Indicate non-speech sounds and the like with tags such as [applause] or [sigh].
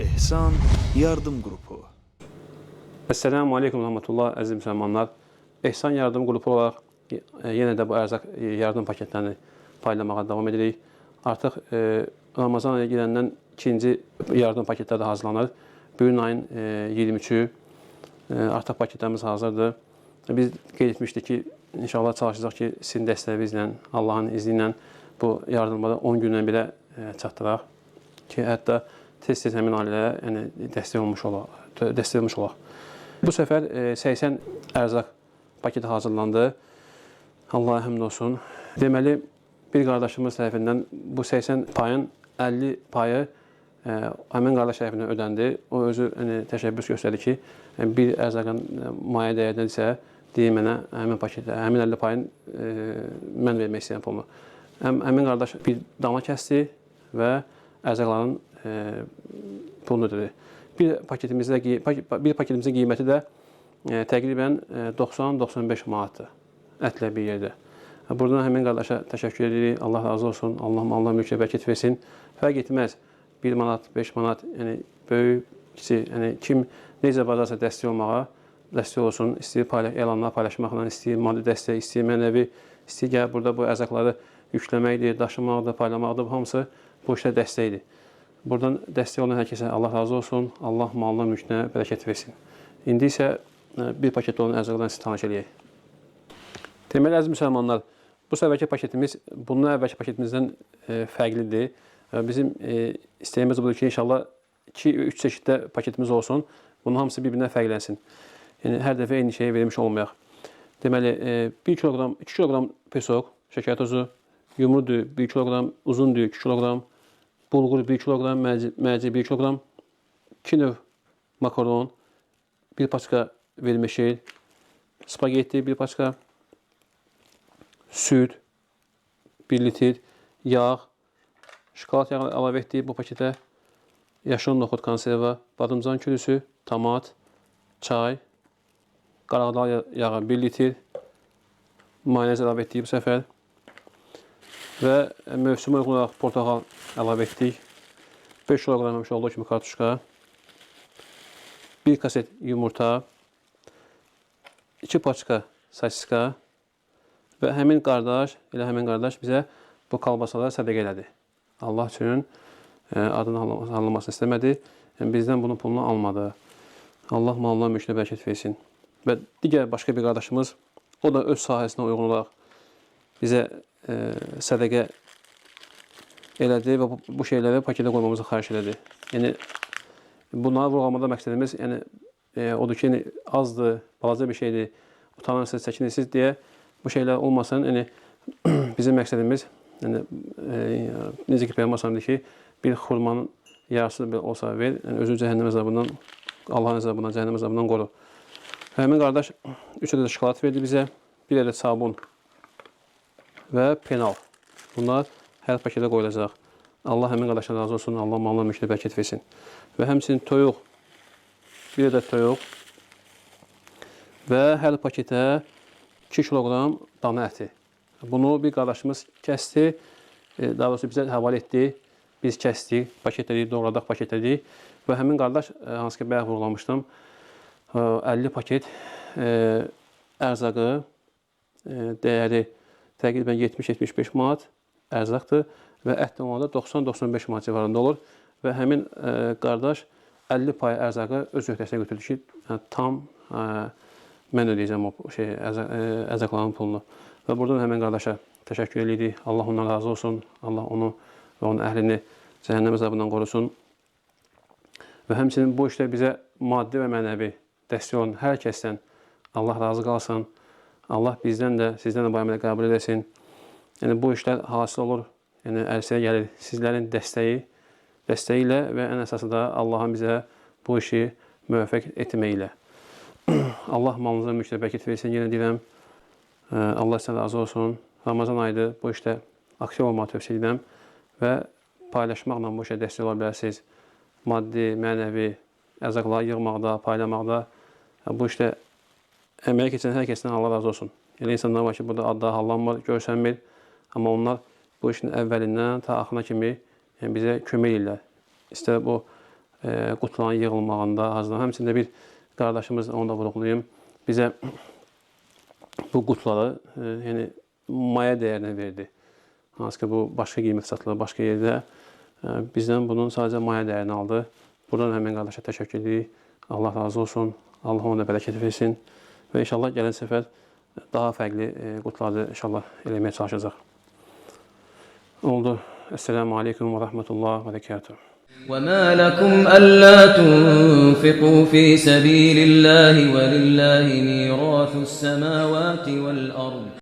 İhsan Yardım Grubu Esselamu Aleyküm Rahmetullah əziz müsəlmanlar. Ehsan Yardım Qrupu olaraq e, yenə də bu ərzaq e, yardım paketlərini paylaşmağa davam edirik. Artıq e, Ramazan ayı girəndən ikinci yardım paketləri hazırlanır. Bu gün ayın e, 23-ü e, artıq paketlərimiz hazırdır. Biz qeyd etmişdik ki, inşallah çalışacaq ki, sizin dəstəyinizlə, Allahın izni ilə bu yardımları 10 gündən belə e, çatdıraq ki, hətta tez-tez həmin ailəyə yəni, dəstək olmuş olaq, dəstək olmuş olaq. Bu səfər e, 80 ərzaq paketi hazırlandı. Allaha həmd olsun. Deməli, bir qardaşımız tərəfindən bu 80 payın 50 payı ə, həmin qardaş tərəfindən ödəndi. O özü yəni, təşəbbüs göstərdi ki, yəni, bir ərzaqın ə, maliyyə dəyərdənsə, deyir mənə həmin paketə, həmin 50 payın ə, mən vermək istəyirəm pulunu. Həm, həmin qardaş bir dama kəsdi və ərzaqların pulunu ödədi. Bir paketimizdə bir paketimizin qiyməti də təqribən ə, 90-95 manatdır ətlə bir yerdə. Buradan həmin qardaşa təşəkkür edirik. Allah razı olsun. Allah malına mülkə bərəkət versin. Fərq etməz. 1 manat, 5 manat, yəni böyük, kiçik, yəni kim necə bacarsa dəstək olmağa dəstək olsun. İstəyir paylaş, elanlar paylaşmaqla, istəyir maddi dəstək, istəyir mənəvi, istəyir gəl burada bu ərzaqları yükləməkdir, daşımaqdır, paylamaqdır. Bu hamısı bu işdə dəstəkdir. Buradan dəstək olan hər kəsə Allah razı olsun. Allah malına, mülkünə bərəkət versin. İndi isə ə, bir paket olan ərzaqlardan sizi tanış eləyək. Deməli, əziz müsəlmanlar, bu səfərki paketimiz bundan əvvəlki paketimizdən e, fərqlidir. E, bizim e, istəyimiz budur ki, inşallah 2-3 çeşiddə paketimiz olsun. Bunun hamısı bir-birindən fərqlənsin. Yəni hər dəfə eyni şeyi vermiş olmayaq. Deməli, e, 1 kiloqram, 2 kiloqram pesoq, şəkər tozu, yumru düyü 1 kiloqram, uzun düyü 2 kiloqram, bulgur 1 kiloqram, mərci, mərci 1 kiloqram, 2 növ makaron, 1 paçka vermişil, spagetti 1 paçka, süd, 1 litr, yağ, şokolad yağı əlavə etdik bu paketə, yaşıl noxud konserva, badımcan kürüsü, tomat, çay, qarağdal yağı 1 litr, mayonez əlavə etdik bu səfər və mövsümə uyğun olaraq portağal əlavə etdik. 5 kiloqram həmişə olduğu kimi kartuşka, 1 kaset yumurta, 2 paçka sosiska, Və həmin qardaş, elə həmin qardaş bizə bu kalbasaları sədəqə elədi. Allah üçün e, adını anlamasını istəmədi. Bizdən bunun pulunu almadı. Allah malına mülkünə bərəkət versin. Və digər başqa bir qardaşımız, o da öz sahəsinə uyğun olaraq bizə e, sədəqə elədi və bu, bu şeyləri paketə qoymamızı xahiş elədi. Yəni, bunları vurğulamada məqsədimiz yəni, e, odur ki, yəni, azdır, balaca bir şeydir, utanırsınız, çəkinirsiniz deyə bu şeylər olmasın. Yəni [clears throat] bizim məqsədimiz yəni e, necə ki Peyğəmbər sallallahu ki, bir xurmanın yarısı olsa ver, yəni özü cəhənnəm əzabından, Allahın əzabından, cəhənnəm əzabından qoru. Həmin qardaş 3 ədəd şokolad verdi bizə, 1 ədəd sabun və penal. Bunlar hər paketə qoyulacaq. Allah həmin qardaşdan razı olsun. Allah malına mülkünə bərəkət versin. Və həmçinin toyuq, 1 ədəd toyuq və hər paketə 2 kiloqram dana əti. Bunu bir qardaşımız kəsdi, e, daha doğrusu bizə həvalə etdi. Biz kəsdik, paketlədik, doğradıq, paketlədik və həmin qardaş e, hansı ki bayaq vurğulamışdım, e, 50 paket e, ərzaqı e, dəyəri təqribən 70-75 manat ərzaqdır və ət olanda 90-95 manat civarında olur və həmin e, qardaş 50 pay ərzağı öz öhdəsinə götürdü ki, yəni, tam e, mən ödəyəcəm o şey ə, ərzaqların pulunu. Və buradan həmin qardaşa təşəkkür edirik. Allah ondan razı olsun. Allah onu və onun əhlini cəhənnəm əzabından qorusun. Və həmçinin bu işdə bizə maddi və mənəvi dəstək olan hər kəsdən Allah razı qalsın. Allah bizdən də, sizdən də bu əmələ qəbul edəsin. Yəni bu işlər hasil olur. Yəni ərsiyə gəlir sizlərin dəstəyi, dəstəyi ilə və ən əsası da Allahın bizə bu işi müvəffəq etməklə. [clears throat] Allah malınıza mülkdə bərəkət versin. Yenə deyirəm, ə, Allah sizə razı olsun. Ramazan ayıdır. Bu işdə aktiv olmağı tövsiyə edirəm və paylaşmaqla bu işə dəstək ola bilərsiniz. Maddi, mənəvi ərzaqları yığmaqda, paylamaqda ə, bu işdə əməyə keçən hər kəsdən Allah razı olsun. Yəni insanlar var ki, burada adda hallanmır, görsənmir, amma onlar bu işin əvvəlindən ta axırına kimi yəni bizə kömək edirlər. İstər bu e, qutuların yığılmağında, hazırlanma. Həmçində bir qardaşımız, onu da vurğulayım, bizə bu qutuları e, yəni maya dəyərinə verdi. Hansı ki, bu başqa qiymət satılır, başqa yerdə. E, bizdən bunun sadəcə maya dəyərini aldı. Buradan həmin qardaşa təşəkkür edirik. Allah razı olsun. Allah ona bərəkət versin. Və inşallah gələn səfər daha fərqli e, qutuları inşallah eləməyə çalışacaq. Oldu. Esselamu aleyküm ve rahmetullah ve berekatuhu. وما لكم ألا تنفقوا في سبيل الله ولله ميراث السماوات والأرض